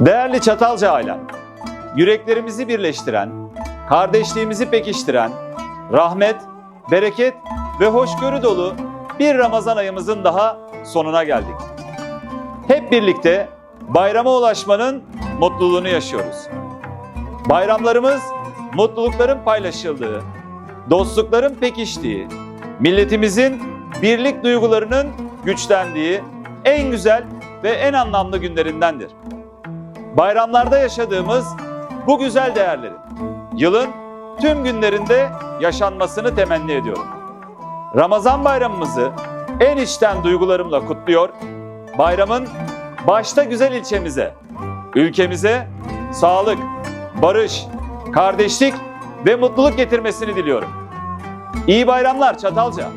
Değerli Çatalca ailem, yüreklerimizi birleştiren, kardeşliğimizi pekiştiren, rahmet, bereket ve hoşgörü dolu bir Ramazan ayımızın daha sonuna geldik. Hep birlikte bayrama ulaşmanın mutluluğunu yaşıyoruz. Bayramlarımız mutlulukların paylaşıldığı, dostlukların pekiştiği, milletimizin birlik duygularının güçlendiği en güzel ve en anlamlı günlerindendir. Bayramlarda yaşadığımız bu güzel değerlerin yılın tüm günlerinde yaşanmasını temenni ediyorum. Ramazan bayramımızı en içten duygularımla kutluyor. Bayramın başta güzel ilçemize, ülkemize sağlık, barış, kardeşlik ve mutluluk getirmesini diliyorum. İyi bayramlar Çatalca.